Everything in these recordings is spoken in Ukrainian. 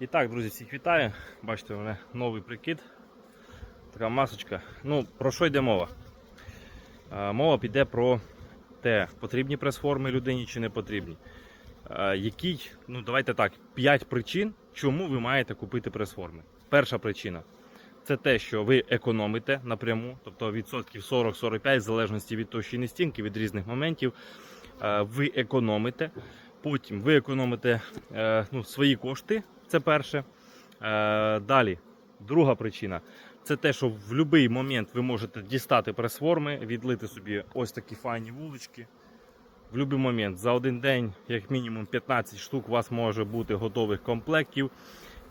І так, друзі, всіх вітаю. Бачите, у мене новий прикид. Така масочка. Ну, про що йде мова? Мова піде про те, потрібні прес-форми людині чи не потрібні. Який, ну давайте так, 5 причин, чому ви маєте купити прес-форми. Перша причина це те, що ви економите напряму, тобто відсотків 40-45, в залежності від товщини стінки, від різних моментів. Ви економите. Потім ви економите е, ну, свої кошти, це перше. Е, Далі, друга причина це те, що в будь-який момент ви можете дістати прес-форми, відлити собі ось такі файні вулички. В будь-який момент за один день, як мінімум 15 штук, у вас може бути готових комплектів.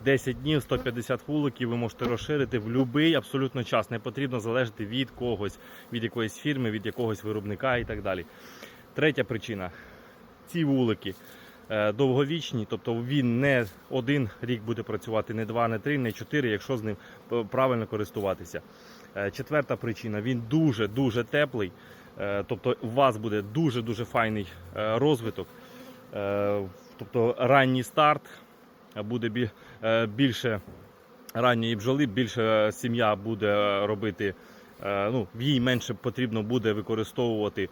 10 днів, 150 вуликів ви можете розширити в будь-який абсолютно час. Не потрібно залежати від когось, від якоїсь фірми, від якогось виробника і так далі. Третя причина ці вулики е, довговічні, тобто він не один рік буде працювати, не два, не три, не чотири, якщо з ним е, правильно користуватися. Е, Четверта причина він дуже-дуже теплий, тобто у вас буде дуже-дуже файний розвиток, тобто ранній старт буде більше ранньої бджоли, більше сім'я буде робити, ну, їй менше потрібно буде використовувати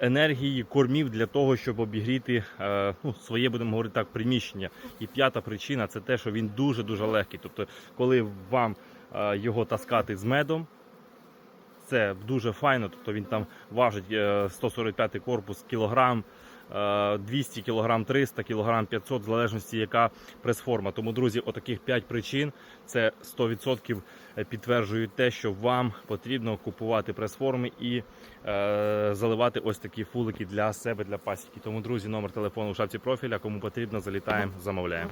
енергії, кормів для того, щоб обігріти е, ну, своє, будемо говорити так, приміщення. І п'ята причина це те, що він дуже-дуже легкий. Тобто, коли вам е, його таскати з медом, це дуже файно, тобто він там важить е, 145 корпус кілограм. Е, 200 кг 300 кг 500, в залежності яка прес-форма. Тому, друзі, отаких 5 причин це 100% підтверджують те, що вам потрібно купувати прес-форми і е, заливати ось такі фулики для себе, для пасіки. Тому, друзі, номер телефону у шапці профіля. Кому потрібно, залітаємо, замовляємо.